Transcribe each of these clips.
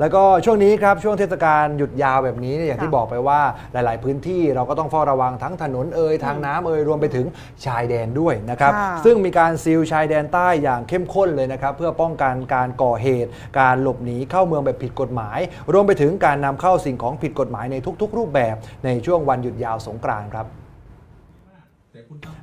แล้วก็ช่วงนี้ครับช่วงเทศกาลหยุดยาวแบบนี้เนี่ยอย่างที่ค่ะบอกไปว่าหลาย ๆ พื้นที่เราก็ต้องเฝ้าระวังทั้งถนนเอ่ยทางน้ำเอ่ยรวมไปถึงชายแดนด้วยนะครับค่ะ ซึ่งมีการซีลชายแดนใต้อย่างเข้มข้นเลยนะครับเพื่อป้องกันการก่อเหตุ การหลบหนีเข้าเมืองแบบผิดกฎหมาย รวมไปถึงการนำเข้าสิ่งของผิดกฎหมายในทุก ๆ รูปแบบในช่วงวันหยุดยาวสงกรานต์ครับ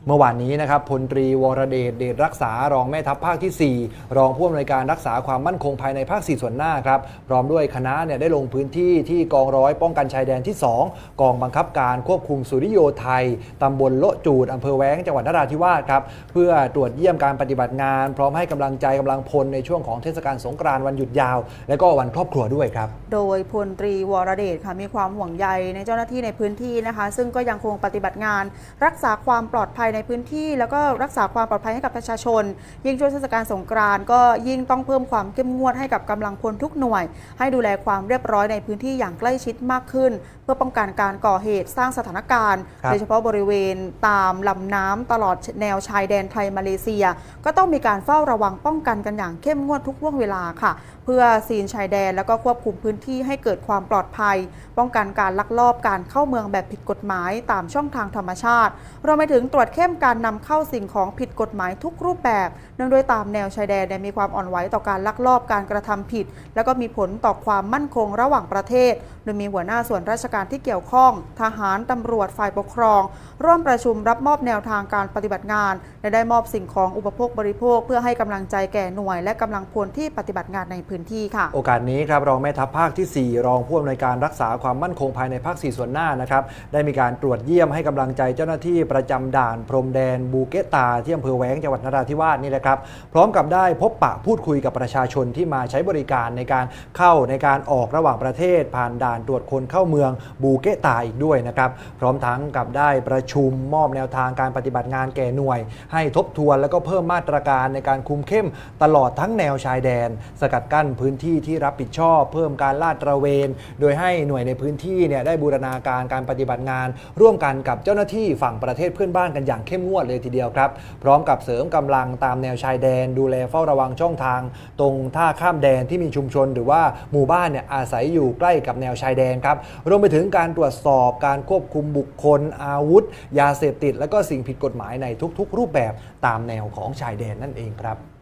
เมื่อวานนี้นะครับพลตรีวรเดชเดชรักษารองแม่ทัพภาคที่ 4 รองผู้อำนวยการรักษาความมั่นคงภายในภาค 4 ส่วนหน้าครับพร้อมด้วยคณะเนี่ยได้ลงพื้นที่ที่กองร้อยป้องกันชายแดนที่ 2 กองบังคับการควบคุมสุริโยไทยตำบลโละจูดอำเภอแว้งจังหวัดนราธิวาสครับเพื่อตรวจเยี่ยมการปฏิบัติงาน พร้อมให้กำลังใจกำลังพลในช่วงของเทศกาลสงกรานต์วันหยุดยาว และก็วันครอบครัวด้วยครับ โดยพลตรีวรเดชค่ะมีความห่วงใยในเจ้าหน้าที่ในพื้นที่นะคะ ซึ่งก็ยังคงปฏิบัติงานรักษาความปลอดภัยในพื้นที่ แล้วก็รักษาความปลอดภัยให้กับประชาชน ยิ่งช่วงเทศกาลสงกรานต์ก็ยิ่งต้องเพิ่มความเข้มงวดให้กับกำลังพลทุกหน่วย ให้ดูแลความเรียบร้อยในพื้นที่อย่างใกล้ชิดมากขึ้น เพื่อป้องกันการก่อเหตุสร้างสถานการณ์ครับโดยเฉพาะบริเวณตามลำน้ำตลอดแนวชายแดนไทยมาเลเซีย ก็ต้องมีการเฝ้าระวังป้องกันกันอย่างเข้มงวดทุกห่วงเวลาค่ะ เพื่อซีนชายแดนแล้วก็ควบคุมพื้นที่ให้เกิดความปลอดภัย ป้องกันการลักลอบการเข้าเมืองแบบผิดกฎหมายตามช่องทางธรรมชาติรวมไปถึงตรวจเข้มการนำเข้าสิ่งของผิดกฎหมายทุกรูปแบบ เนื่องด้วยตามแนวชายแดนเนี่ยมีความอ่อนไหวต่อการลักลอบการกระทำผิด แล้วก็มีผลต่อความมั่นคงระหว่างประเทศ โดยมีหัวหน้าส่วนราชการที่เกี่ยวข้อง ทหารตำรวจฝ่ายปกครอง ร่วมประชุมรับมอบแนวทางการปฏิบัติงาน และได้มอบสิ่งของอุปโภคบริโภค เพื่อให้กำลังใจแก่หน่วย และกำลังพลที่ปฏิบัติงานในพื้นที่ค่ะ โอกาสนี้ครับรองแม่ทัพภาคที่ 4 รองผู้อำนวยการรักษาความมั่นคงภายในภาค 4 ส่วนหน้านะครับได้มีการตรวจเยี่ยมให้กำลังใจเจ้าหน้าที่ประจำด่านพรมแดนบูเกตาที่อำเภอแว้งจังหวัดนราธิวาสนี่แหละครับ พร้อมกับได้พบปะพูดคุยกับประชาชนที่มาใช้บริการในการเข้าในการออกระหว่างประเทศ ผ่านด่านตรวจคนเข้าเมืองบูเกตาอีกด้วยนะครับ พร้อมทั้งกับได้ประชุมมอบแนวทางการปฏิบัติงานแก่หน่วย ให้ทบทวนแล้วก็เพิ่มมาตรการในการคุมเข้มตลอดทั้งแนวชายแดน สกัดกั้นพื้นที่ที่รับผิดชอบ เพิ่มการลาดตระเวน โดยให้หน่วยในพื้นที่เนี่ยได้บูรณาการการปฏิบัติงาน ร่วมกันกับเจ้าหน้าที่ฝั่งประเทศเพื่อนบ้านกันอย่างเข้มงวดเลยทีเดียวครับ พร้อมกับเสริมกำลังตามแนวชายแดน ดูแลเฝ้าระวังช่องทาง ตรงท่าข้ามแดนที่มีชุมชน หรือว่าหมู่บ้านเนี่ยอาศัยอยู่ใกล้กับแนวชายแดนครับรวมไปถึงการตรวจสอบการควบคุมบุคคล อาวุธ ยาเสพติด และก็สิ่งผิดกฎหมายในทุก ๆ รูปแบบตามแนวของชายแดนนั่นเองครับ